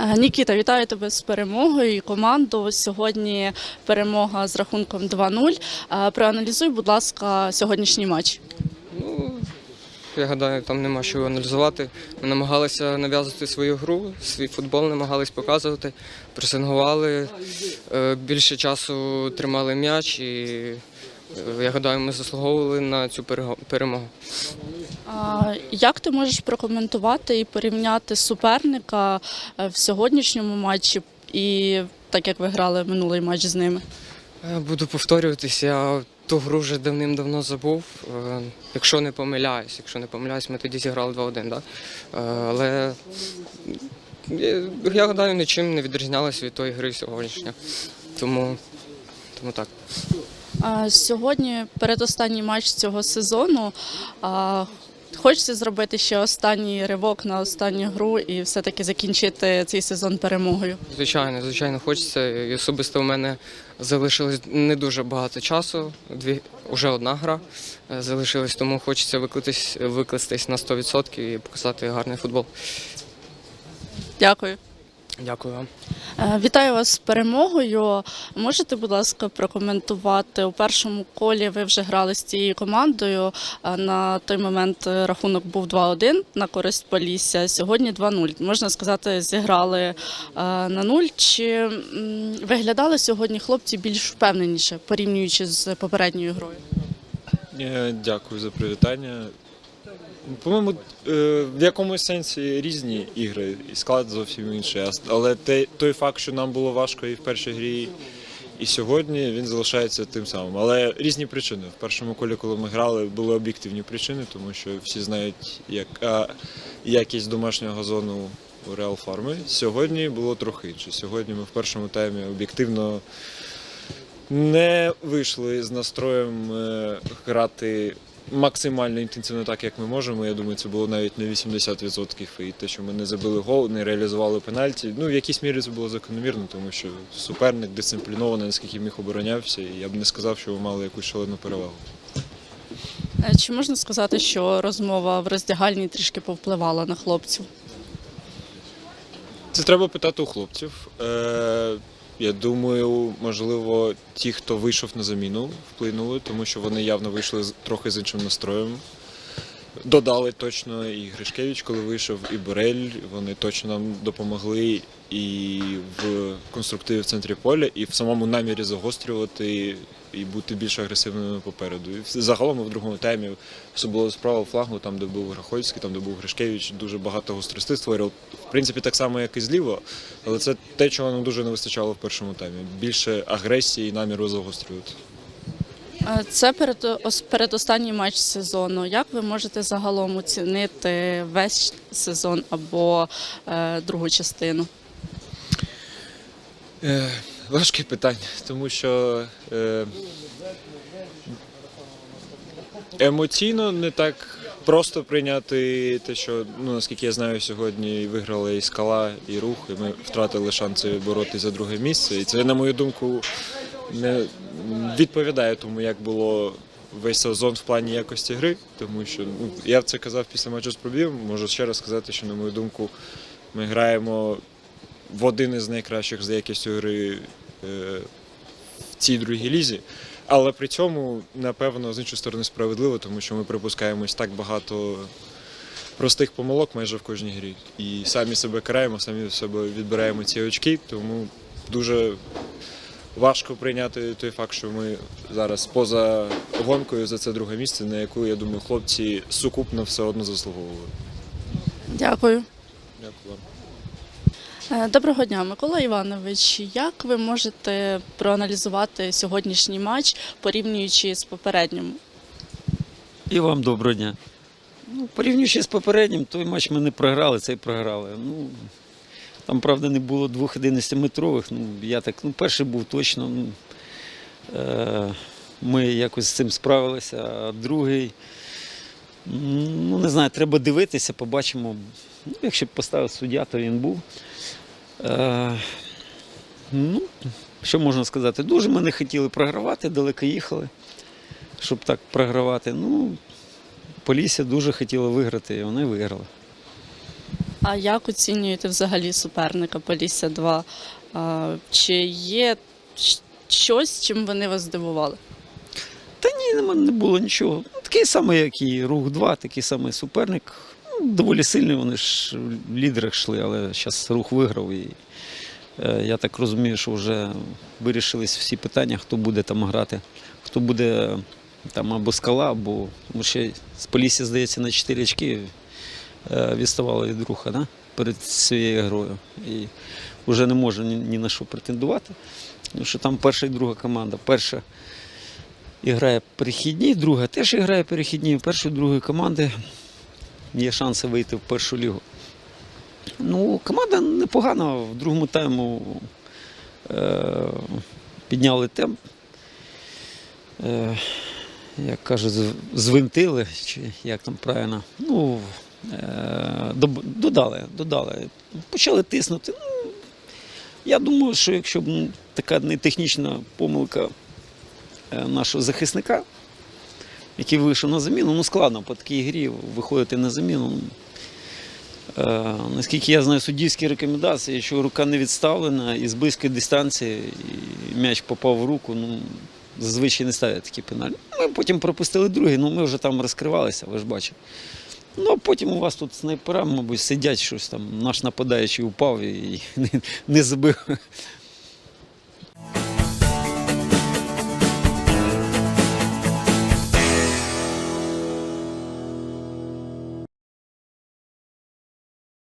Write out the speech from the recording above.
Е, Нікіта, вітаю тебе з перемогою і команду. Сьогодні перемога з рахунком 2-0. Е, Проаналізуй, будь ласка, сьогоднішній матч. Ну, я гадаю, там нема що аналізувати. Ми намагалися нав'язувати свою гру, свій футбол намагались показувати, пресингували, е, більше часу тримали м'яч і я гадаю, ми заслуговували на цю перемогу. А Як ти можеш прокоментувати і порівняти суперника е, в сьогоднішньому матчі і так як ви грали минулий матч з ними? Е, Буду повторюватися, я ту гру вже давним-давно забув. Е, Якщо не помиляюсь, якщо не помиляюсь, ми тоді зіграли 2-1, да? Е, але я, гадаю, нічим не відрізнялась від тої гри сьогоднішньої. Тому, тому так. Сьогодні передостанній матч цього сезону. Хочеться зробити ще останній ривок на останню гру і все-таки закінчити цей сезон перемогою. Звичайно, звичайно, хочеться. І особисто у мене залишилось не дуже багато часу. Дві вже одна гра е, залишилась, тому хочеться викластись, викластись на 100% і показати гарний футбол. Дякую. Дякую вам. Е, Вітаю вас з перемогою. Можете, будь ласка, прокоментувати у першому колі? Ви вже грали з цією командою. На той момент рахунок був 2-1 на користь Полісся. Сьогодні 2-0. Можна сказати, зіграли е, на нуль. Чи виглядали сьогодні хлопці більш впевненіше, порівнюючи з попередньою грою? Е, Дякую за привітання. По-моєму, е, в якомусь сенсі різні ігри, і склад зовсім інший. Але той факт, що нам було важко і в першій грі, і сьогодні, він залишається тим самим. Але різні причини. В першому колі, коли ми грали, були об'єктивні причини, тому що всі знають, яка якість домашнього газону у Реал Фарми. Сьогодні було трохи інше. Сьогодні ми в першому таймі об'єктивно не вийшли з настроєм е, грати максимально інтенсивно так, як ми можемо. Я думаю, це було навіть не 80%. І те, що ми не забили гол, не реалізували пенальті. Ну, в якійсь мірі це було закономірно, тому що суперник дисциплінований, наскільки міг оборонявся, і я б не сказав, що ми мали якусь шалену перевагу. Е, Чи можна сказати, що розмова в роздягальні трішки повпливала на хлопців? Це треба питати у хлопців. Я думаю, можливо, ті, хто вийшов на заміну, вплинули, тому що вони явно вийшли трохи з іншим настроєм. Додали точно і Гришкевич, коли вийшов, і Борель. Вони точно нам допомогли і в конструктиві в центрі поля, і в самому намірі загострювати і бути більш агресивними попереду. І загалом в другому таймі було справа флангу, там, де був Грахольський, там, де був Гришкевич, дуже багато гострости створював. В принципі, так само, як і зліва, але це те, чого нам дуже не вистачало в першому таймі. Більше агресії і наміру загострювати. Е, Це перед, передостанній матч сезону. Як ви можете загалом оцінити весь сезон або е, другу частину? Е, важке питання, тому що е, емоційно не так просто прийняти те, що, ну, наскільки я знаю, сьогодні виграли і скала, і рух, і ми втратили шанси боротися за друге місце. І це, на мою думку, не відповідає тому, як було весь сезон в плані якості гри. Тому що ну, я це казав після матчу з пробів. Можу ще раз сказати, що, на мою думку, ми граємо в один із найкращих за якістю гри е, в цій другій лізі. Але при цьому, напевно, з іншої сторони справедливо, тому що ми припускаємось так багато простих помилок майже в кожній грі. І самі себе караємо, самі себе відбираємо ці очки, тому дуже важко прийняти той факт, що ми зараз поза гонкою за це друге місце, на яку, я думаю, хлопці сукупно все одно заслуговували. Дякую. Дякую вам. Е, Доброго дня, Микола Іванович. Як ви можете проаналізувати сьогоднішній матч, порівнюючи з попереднім? І вам доброго дня. Ну, порівнюючи з попереднім, той матч ми не програли, цей програли. Ну, там, правда, не було двох 11-метрових. Ну, я так, ну, перший був точно. Ну, е, ми якось з цим справилися, а другий. Ну, не знаю, треба дивитися, побачимо. Ну, якщо б поставив суддя, то він був. Е, ну, що можна сказати? Дуже ми не хотіли програвати, далеко їхали, щоб так програвати. Ну, Полісся дуже хотіло виграти, і вони виграли. А як оцінюєте взагалі суперника Полісся 2? А, Чи є щось, чим вони вас здивували? Та ні, не було нічого. Ну, Такий самий, як і рух 2, такий самий суперник. Ну, доволі сильний, вони ж в лідерах йшли, але зараз рух виграв. І е, я так розумію, що вже вирішились всі питання, хто буде там грати, хто буде там або скала, або тому що з Полісся, здається, на 4 очки е, від руха да? перед цією грою. І вже не може ні, ні на що претендувати. Тому що там перша і друга команда. Перша грає перехідні, друга теж грає перехідні. У першої і другої команди є шанси вийти в першу лігу. Ну, команда непогана. В другому тайму е, підняли темп. Е, як кажуть, звинтили, чи як там правильно. Ну, додали, додали. Почали тиснути. Ну, я думаю, що якщо б м, така не технічна помилка е, нашого захисника, який вийшов на заміну. Ну, складно по такій грі виходити на заміну. Е, наскільки я знаю, суддівські рекомендації, якщо рука не відставлена і з близької дистанції і м'яч попав в руку, ну, зазвичай не ставлять такі пеналі. Ми потім пропустили другий, ну ми вже там розкривалися, ви ж бачите. Ну, а потім у вас тут снайпера, мабуть, сидять щось там. Наш нападаючий упав і не, не забив